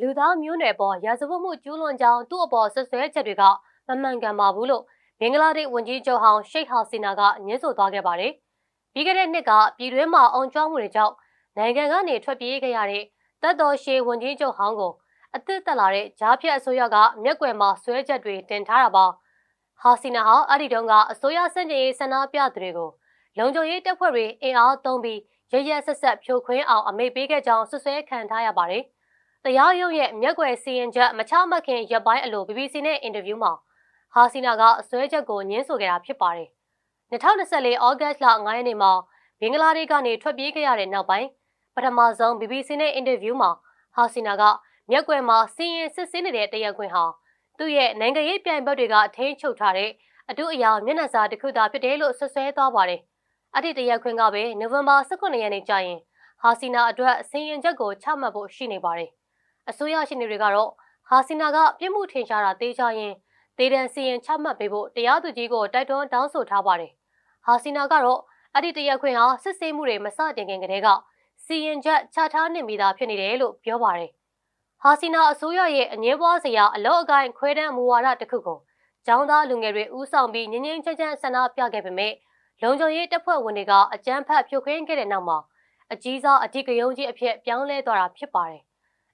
လူသားမျိုးနွယ်ပေါ်ရာဇဝတ်မှုကျူးလွန်ကြောင်းသူ့အပေါ်ဆွဆွဲချက်တွေကမမှန်ကန်ပါဘူးလို့ဘင်္ဂလားဒေ့ရှ်ဝန်ကြီးချုပ်ဟောင်းရှိတ်ဟာစီနာကညှင်းဆိုသွားခဲ့ပါတယ်။ပြီးခဲ့တဲ့နှစ်ကပြည်တွင်းမှာအောင်ကျွမ်းမှုတွေကြောင့်နိုင်ငံကနေထွက်ပြေးခဲ့ရတဲ့တပ်တော်ရှေဝန်ကြီးချုပ်ဟောင်းကိုအသစ်တက်လာတဲ့ဂျားဖြတ်အစိုးရကမျက်ကွယ်မှာဆွဲချက်တွေတင်ထားတာပါ။ဟာစီနာဟာအဲ့ဒီတုန်းကအစိုးရစန့်ကျင်ရေးဆန္ဒပြသူတွေကိုလုံခြုံရေးတပ်ဖွဲ့တွေအင်အားသုံးပြီးရရဆက်ဆက်ဖြိုခွင်းအောင်အမိန့်ပေးခဲ့ကြောင်းဆွဆွဲခံထားရပါတယ်။ တရားရုံးရဲ့မျက်ကွယ်စီရင်ချက်မချမှတ်ခင်ရပ်ပိုင်းအလို BBC နဲ့အင်တာဗျူးမှာဟာစီနာကအစွဲချက်ကိုညှင်းဆိုခဲ့တာဖြစ်ပါတယ်။2024ဩဂတ်လ9ရက်နေ့မှာဘင်္ဂလားဒေ့ရှ်ကနေထွက်ပြေးခဲ့ရတဲ့နောက်ပိုင်းပထမဆုံး BBC နဲ့အင်တာဗျူးမှာဟာစီနာကမျက်ကွယ်မှာစီရင်စစ်ဆေးနေတဲ့တရားခွင်ဟာသူ့ရဲ့နိုင်ငံရေးပြိုင်ဘက်တွေကထိန်းချုပ်ထားတဲ့အတူအရာမျက်နှာစာတစ်ခုသာဖြစ်တယ်လို့ဆွဆွဲသွားပါတယ်။အဲ့ဒီတရားခွင်ကပဲနိုဝင်ဘာ18ရက်နေ့ကျရင်ဟာစီနာအတွက်စီရင်ချက်ကိုချမှတ်ဖို့ရှိနေပါတယ်။ အစိုးရရှင်တွေကတော့ဟာစီနာကပြစ်မှုထင်ရှားတာတေးချရင်ဒေဒန်စီရင်ချမှတ်ပေးဖို့တရားသူကြီးကိုတိုက်တွန်းတောင်းဆိုထားပါတယ်။ဟာစီနာကတော့အဲ့ဒီတရားခွင်ဟာစစ်ဆေးမှုတွေမစတင်ခင်ကတည်းကစီရင်ချက်ချထားနေမိတာဖြစ်နေတယ်လို့ပြောပါတယ်။ဟာစီနာအစိုးရရဲ့အငြင်းပွားစရာအလောအကိုင်းခွဲတမ်းမူဝါဒတစ်ခုကိုကျောင်းသားလူငယ်တွေဦးဆောင်ပြီးငင်းငင်းချမ်းချမ်းဆန္ဒပြခဲ့ပေမဲ့လုံခြုံရေးတပ်ဖွဲ့ဝင်တွေကအကြမ်းဖက်ဖြိုခွင်းခဲ့တဲ့နောက်မှာအကြီးစားအဓိကယုံကြီးအဖြစ်ပြောင်းလဲသွားတာဖြစ်ပါတယ်။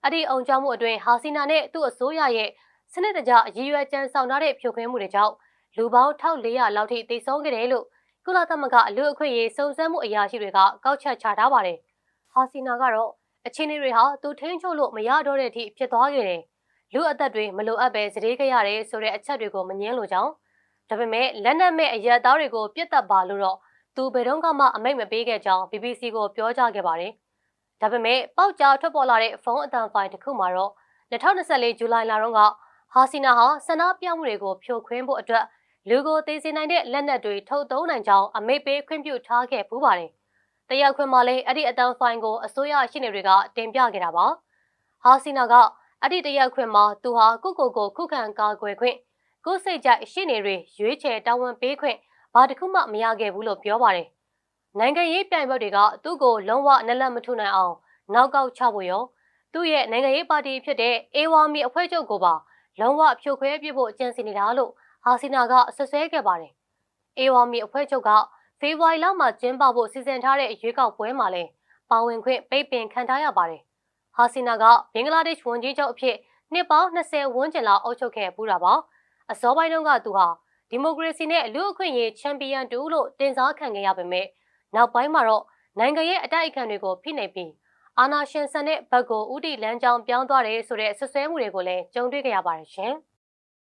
အဲ့ဒီအောင်ကြောင်းမှုအတွင်းဟာစီနာနဲ့သူ့အစိုးရရဲ့စနစ်တကျအရည်ရွယ်ကြမ်းဆောင်ထားတဲ့ဖြိုခွင်းမှုတွေကြောင့်လူပေါင်း1400လောက်ထိတိတ်ဆုံးခဲ့တယ်လို့ကုလသမဂ္ဂအလူအခွင့်အရေးစုံစမ်းမှုအရာရှိတွေကကောက်ချက်ချထားပါတယ်။ဟာစီနာကတော့အခြေအနေတွေဟာသူထိန်းချုပ်လို့မရတော့တဲ့အထိဖြစ်သွားခဲ့တယ်။လူအသက်တွေမလိုအပ်ပဲစတေးခဲ့ရတယ်ဆိုတဲ့အချက်တွေကိုမငင်းလို့ကြောင်းဒါပေမဲ့လက်နက်မဲ့အရက်သားတွေကိုပြစ်တက်ပါလို့တော့သူဘယ်တော့မှအမိတ်မပေးခဲ့ကြောင်း BBC ကိုပြောကြားခဲ့ပါတယ်။ ဒါပေမဲ့ပေါက်ကြားထွက်ပေါ်လာတဲ့ဖုန်းအတန်ဖိုင်တစ်ခုမှာတော့2024ဇူလိုင်လတုန်းကဟာစီနာဟာဆန္ဒပြမှုတွေကိုဖြိုခွင်းဖို့အတွက်လူကိုသိစေနိုင်တဲ့လက်နက်တွေထုတ်သုံးနိုင်ကြောင်းအမိတ်ပေးခွင့်ပြုထားခဲ့ပူးပါတယ်။တရားခွင်မှာလည်းအဲ့ဒီအတန်ဖိုင်ကိုအစိုးရရှိနေတွေကတင်ပြခဲ့တာပါ။ဟာစီနာကအဲ့ဒီတရားခွင်မှာသူဟာကုကိုကိုခုခံကာကွယ်ခွင့်ကိုစိတ်ကြိုက်ရှိနေတွေရွေးချယ်တာဝန်ပေးခွင့်ဘာတစ်ခုမှမရခဲ့ဘူးလို့ပြောပါတယ်။ နိုင်ငံရေးပြိုင်ဘက်တွေကသူ့ကိုလုံးဝနလက်မထုနိုင်အောင်နောက်ကောက်ချဖို့ရောသူ့ရဲ့နိုင်ငံရေးပါတီဖြစ်တဲ့အေဝါမီအဖွဲ့ချုပ်ကိုပါလုံးဝဖြိုခွဲပြဖို့ကြံစည်နေတာလို့ဟာစီနာကဆွဆွဲခဲ့ပါတယ်။အေဝါမီအဖွဲ့ချုပ်ကဖေဖော်ဝါရီလမှာကျင်းပဖို့စီစဉ်ထားတဲ့ရွေးကောက်ပွဲမှာလည်းပါဝင်ခွင့်ပိတ်ပင်ခံထားရပါတယ်။ဟာစီနာကဘင်္ဂလားဒေ့ရှ်ဝန်ကြီးချုပ်အဖြစ်နှစ်ပေါင်း20ဝန်းကျင်လောက်အုပ်ချုပ်ခဲ့ပူးတာပါ။အစောပိုင်းတုန်းကသူဟာဒီမိုကရေစီနဲ့လူ့အခွင့်အရေးချန်ပီယံတူလို့တင်စားခံခဲ့ရပေမဲ့ နောက်ပိုင်းမှာတော့နိုင်ငံရဲ့အတိုက်အခံတွေကိုဖိနှိပ်ပြီးအာနာရှင်ဆန်တဲ့ဘက်ကိုဥတီလမ်းကြောင်းပြောင်းသွားတယ်ဆိုတဲ့ဆွဆွဲမှုတွေကိုလည်းကြုံတွေ့ကြရပါတယ်ရှင်။